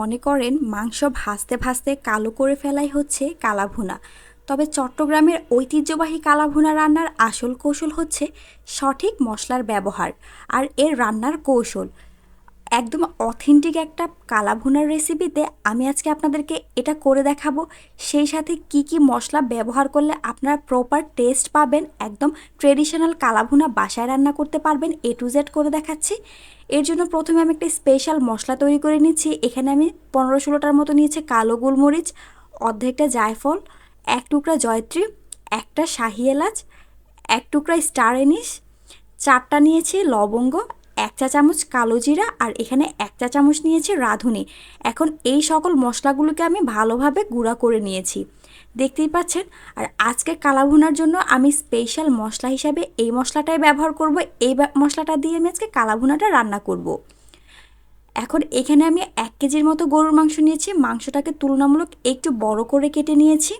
মনে করেন, মাংস ভাসতে ভাসতে কালো করে ফেলাই হচ্ছে কালাভুনা। তবে চট্টগ্রামের ঐতিহ্যবাহী কালাভুনা রান্নার আসল কৌশল হচ্ছে সঠিক মশলার ব্যবহার আর এর রান্নার কৌশল। একদম অথেন্টিক একটা কালাভুনার রেসিপিতে আমি আজকে আপনাদেরকে এটা করে দেখাবো। সেই সাথে কি কি মশলা ব্যবহার করলে আপনারা প্রপার টেস্ট পাবেন, একদম ট্রেডিশনাল কালাভুনা বাসায় রান্না করতে পারবেন এ টু জেড করে দেখাচ্ছি। এর জন্য প্রথমে আমি একটা স্পেশাল মশলা তৈরি করে নিচ্ছি। এখানে আমি পনেরো ষোলোটার মতো নিয়েছি কালো গোলমরিচ, অর্ধেকটা জায়ফল, এক টুকরা জয়ত্রী, একটা শাহি এলাচ, এক টুকরা স্টার এনিস চারটা নিয়েছি লবঙ্গ এক চা চামচ কালো জিরা আর এখানে এক চা চামচ নিয়েছি রাঁধুনি। এখন এই সকল মশলাগুলোকে আমি ভালোভাবে গুঁড়া করে নিয়েছি। দেখতেই পাচ্ছেন? আর আজকে কালাভুনার জন্য আমি স্পেশাল মশলা হিসাবে এই মশলাটাই ব্যবহার করব। এই মশলাটা দিয়ে আমি আজকে কালাভুনাটা রান্না করব। এখন এখানে আমি এক কেজির মতো গরুর মাংস নিয়েছি। মাংসটাকে তুলনামূলক একটু বড় করে কেটে নিয়েছি।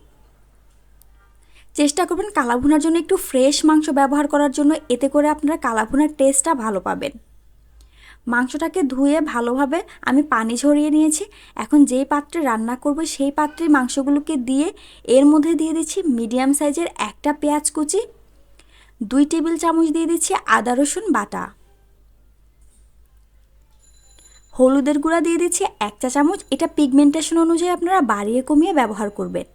চেষ্টা করবেন কালাভুনার জন্য একটু ফ্রেশ মাংস ব্যবহার করার জন্য। এতে করে আপনারা কালাভুনার টেস্টটা ভালো পাবেন। মাংসটাকে ধুয়ে ভালোভাবে আমি পানি ঝরিয়ে নিয়েছি। এখন যেই পাত্রে রান্না করব সেই পাত্রে মাংসগুলোকে দিয়ে এর মধ্যে দিয়ে দিচ্ছি মিডিয়াম সাইজের একটা পেঁয়াজ কুচি, দুই টেবিল চামচ দিয়ে দিচ্ছি আদা রসুন বাটা। হলুদের গুঁড়া দিয়ে দিচ্ছি এক চা চামচ। এটা পিগমেন্টেশন অনুযায়ী আপনারা বাড়িয়ে কমিয়ে ব্যবহার করবেন।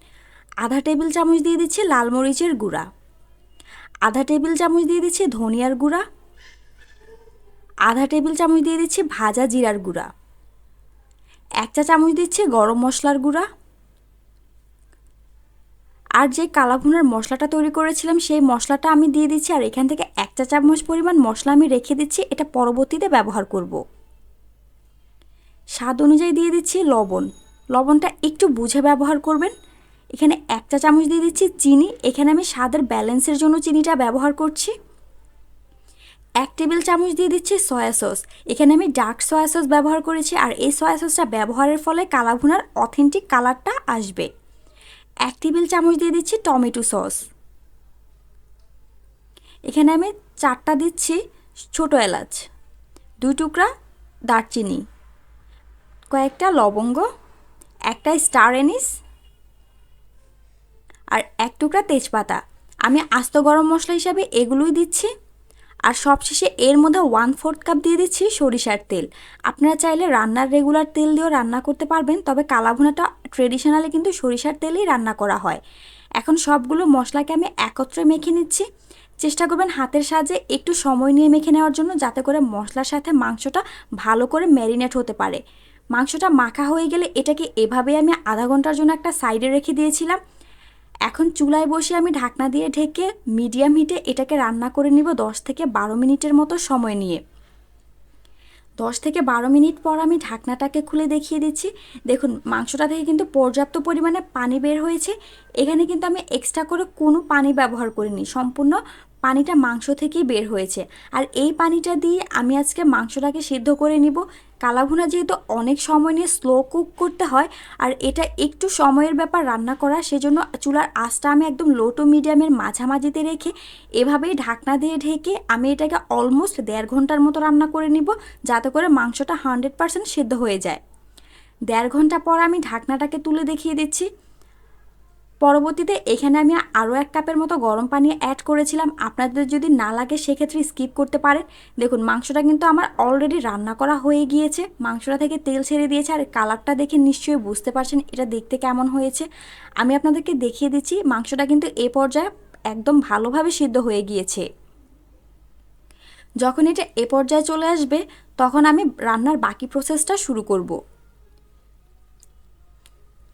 আধা টেবিল চামচ দিয়ে দিচ্ছি লাল মরিচের গুঁড়া। আধা টেবিল চামচ দিয়ে দিচ্ছি ধনিয়ার গুঁড়া। আধা টেবিল চামচ দিয়ে দিচ্ছি ভাজা জিরার গুঁড়া। এক চা চামচ দিচ্ছি গরম মশলার গুঁড়া। আর যে কালাভুনার মশলাটা তৈরি করেছিলাম, সেই মশলাটা আমি দিয়ে দিচ্ছি আর এখান থেকে এক চা চামচ পরিমাণ মশলা আমি রেখে দিচ্ছি, এটা পরবর্তীতে ব্যবহার করব। স্বাদ অনুযায়ী দিয়ে দিচ্ছি লবণ। লবণটা একটু বুঝে ব্যবহার করবেন। এখানে এক চা চামচ দিয়ে দিচ্ছি চিনি। এখানে আমি স্বাদের ব্যালেন্সের জন্য চিনিটা ব্যবহার করছি। এক টেবিল চামচ দিয়ে দিচ্ছি সয়া সস। এখানে আমি ডার্ক সয়া সস ব্যবহার করেছি আর এই সয়া সসটা ব্যবহারের ফলে কালাভুনার অথেন্টিক কালারটা আসবে। এক টেবিল চামচ দিয়ে দিচ্ছি টমেটো সস। এখানে আমি চারটা দিচ্ছি ছোট এলাচ, দুই টুকরা দারচিনি, কয়েকটা লবঙ্গ, একটা স্টার এনিস আর এক টুকরা তেজপাতা। আমি আস্ত গরম মশলা হিসাবে এগুলোই দিচ্ছি। আর সবশেষে এর মধ্যে ওয়ান ফোর্থ কাপ দিয়ে দিচ্ছি সরিষার তেল। আপনারা চাইলে রান্নার রেগুলার তেল দিয়েও রান্না করতে পারবেন, তবে কালাভুনাটা ট্রেডিশনালি কিন্তু সরিষার তেলেই রান্না করা হয়। এখন সবগুলো মশলাকে আমি একত্রে মেখে নিচ্ছি। চেষ্টা করবেন হাতের সাহায্যে একটু সময় নিয়ে মেখে নেওয়ার জন্য যাতে করে মশলার সাথে মাংসটা ভালো করে ম্যারিনেট হতে পারে। মাংসটা মাখা হয়ে গেলে এটাকে এভাবে আমি আধা ঘণ্টার জন্য একটা সাইডে রেখে দিয়েছিলাম। এখন চুলায় বসে আমি ঢাকনা দিয়ে ঢেকে মিডিয়াম হিটে এটাকে রান্না করে নিব দশ থেকে বারো মিনিটের মতো সময় নিয়ে। দশ থেকে বারো মিনিট পর আমি ঢাকনাটাকে খুলে দেখিয়ে দিচ্ছি। দেখুন, মাংসটা থেকে কিন্তু পর্যাপ্ত পরিমাণে পানি বের হয়েছে। এখানে কিন্তু আমি এক্সট্রা করে কোনো পানি ব্যবহার করিনি। সম্পূর্ণ পানিটা মাংস থেকেই বের হয়েছে। আর এই পানিটা দিয়ে আমি আজকে মাংসটাকে সিদ্ধ করে নিব। কালাভুনা যেহেতু অনেক সময় নিয়ে স্লো কুক করতে হয়, আর এটা একটু সময়ের ব্যাপার রান্না করা, সেজন্য চুলার আঁচটা আমি একদম লো টু মিডিয়ামের মাঝামাঝিতে রেখে এভাবেই ঢাকনা দিয়ে ঢেকে আমি এটাকে অলমোস্ট দেড় ঘণ্টার মতো রান্না করে নিব, যাতে করে মাংসটা হান্ড্রেড পারসেন্ট সিদ্ধ হয়ে যায়। দেড় ঘণ্টা পর আমি ঢাকনাটাকে তুলে দেখিয়ে দিচ্ছি। পরবর্তীতে এখানে আমি আরও এক কাপের মতো গরম পানি অ্যাড করেছিলাম। আপনাদের যদি না লাগে সেক্ষেত্রে স্কিপ করতে পারেন। দেখুন, মাংসটা কিন্তু আমার অলরেডি রান্না করা হয়ে গিয়েছে। মাংসটা থেকে তেল ছেড়ে দিয়েছে আর কালারটা দেখে নিশ্চয়ই বুঝতে পারছেন এটা দেখতে কেমন হয়েছে। আমি আপনাদেরকে দেখিয়ে দিচ্ছি, মাংসটা কিন্তু এ পর্যায়ে একদম ভালোভাবে সিদ্ধ হয়ে গিয়েছে। যখন এটা এ পর্যায়ে চলে আসবে, তখন আমি রান্নার বাকি প্রসেসটা শুরু করব।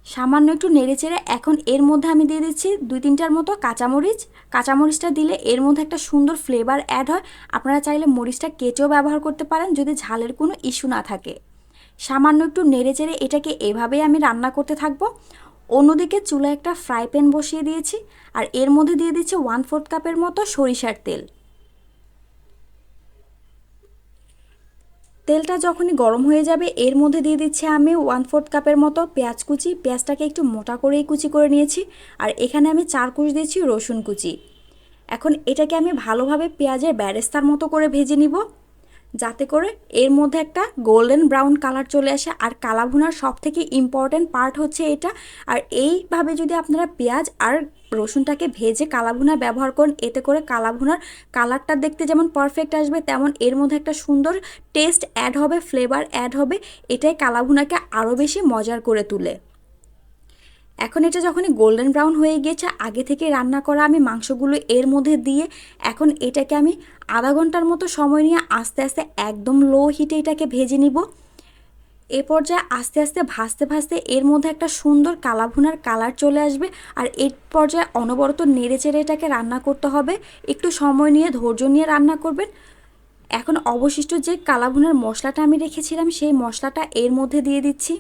সামান্য একটু নেড়ে চেড়ে এখন এর মধ্যে আমি দিয়ে দিচ্ছি দুই তিনটার মতো কাঁচামরিচ। কাঁচামরিচটা দিলে এর মধ্যে একটা সুন্দর ফ্লেভার অ্যাড হয়। আপনারা চাইলে মরিচটা কেটেও ব্যবহার করতে পারেন যদি ঝালের কোনো ইস্যু না থাকে। সামান্য একটু নেড়ে চেড়ে এটাকে এভাবেই আমি রান্না করতে থাকব। অন্যদিকে চুলা একটা ফ্রাই প্যান বসিয়ে দিয়েছি। আর এর মধ্যে দিয়ে দিচ্ছি ওয়ান ফোর্থ কাপের মতো সরিষার তেল। তেলটা যখনই গরম হয়ে যাবে, এর মধ্যে দিয়ে দিচ্ছি আমি ওয়ান ফোর্থ কাপের মতো পেঁয়াজ কুচি। পেঁয়াজটাকে একটু মোটা করেই কুচি করে নিয়েছি। আর এখানে আমি চার কুচ দিয়েছি রসুন কুচি। এখন এটাকে আমি ভালোভাবে পেঁয়াজের ব্যারেস্তার মতো করে ভেজে নিব। যাতে করে এর মধ্যে একটা গোল্ডেন ব্রাউন কালার চলে আসে। আর কালাভুনার সব থেকে ইম্পর্ট্যান্ট পার্ট হচ্ছে এটা। আর এইভাবে যদি আপনারা পেঁয়াজ আর রসুনটাকে ভেজে কালাভুনা ব্যবহার করেন, এতে করে কালাভুনার কালারটা দেখতে যেমন পারফেক্ট আসবে, তেমন এর মধ্যে একটা সুন্দর টেস্ট অ্যাড হবে ফ্লেভার অ্যাড হবে। এটাই কালাভুনাকে আরও বেশি মজার করে তুলে। এখন এটা যখনই গোল্ডেন ব্রাউন হয়ে গিয়েছে আগে থেকে রান্না করা আমি মাংসগুলো এর মধ্যে দিয়ে এখন এটাকে আমি আধা ঘণ্টার মতো সময় নিয়ে আস্তে আস্তে একদম লো হিটে এটাকে ভেজে নিব। এ পর্যায়ে আস্তে আস্তে ভাজতে ভাজতে এর মধ্যে একটা সুন্দর কালাভুনার কালার চলে আসবে আর এই পর্যায়ে অনবরত নেড়ে চেড়ে এটাকে রান্না করতে হবে। একটু সময় নিয়ে ধৈর্য নিয়ে রান্না করবেন। এখন অবশিষ্ট যে কালাভুনার মশলাটা আমি রেখেছিলাম, সেই মশলাটা এর মধ্যে দিয়ে দিচ্ছি।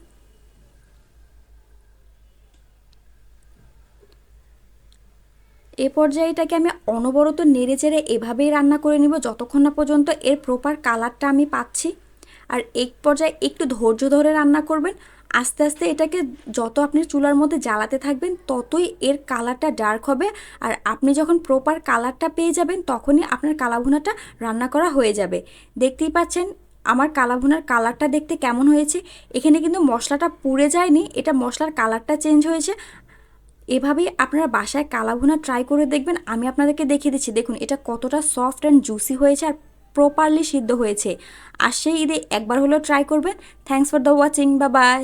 এ পর্যায়ে এটাকে আমি অনবরত নেড়ে চেড়ে এভাবেই রান্না করে নিব যতক্ষণ না পর্যন্ত এর প্রপার কালারটা আমি পাচ্ছি। আর এক পর্যায়ে একটু ধৈর্য ধরে রান্না করবেন। আস্তে আস্তে এটাকে যত আপনি চুলার মধ্যে জ্বালাতে থাকবেন, ততই এর কালারটা ডার্ক হবে। আর আপনি যখন প্রপার কালারটা পেয়ে যাবেন, তখনই আপনার কালাভুনাটা রান্না করা হয়ে যাবে। দেখতেই পাচ্ছেন, আমার কালাভুনার কালারটা দেখতে কেমন হয়েছে। এখানে কিন্তু মশলাটা পুড়ে যায়নি, এটা মশলার কালারটা চেঞ্জ হয়েছে। এভাবেই আপনারা বাসায় কালাভুনা ট্রাই করে দেখবেন। আমি আপনাদেরকে দেখিয়ে দিচ্ছি, দেখুন এটা কতটা সফট অ্যান্ড জুসি হয়েছে আর প্রপারলি সিদ্ধ হয়েছে। আর সেই ঈদে একবার হলেও ট্রাই করবেন। থ্যাংকস ফর দ্য ওয়াচিং বা বাই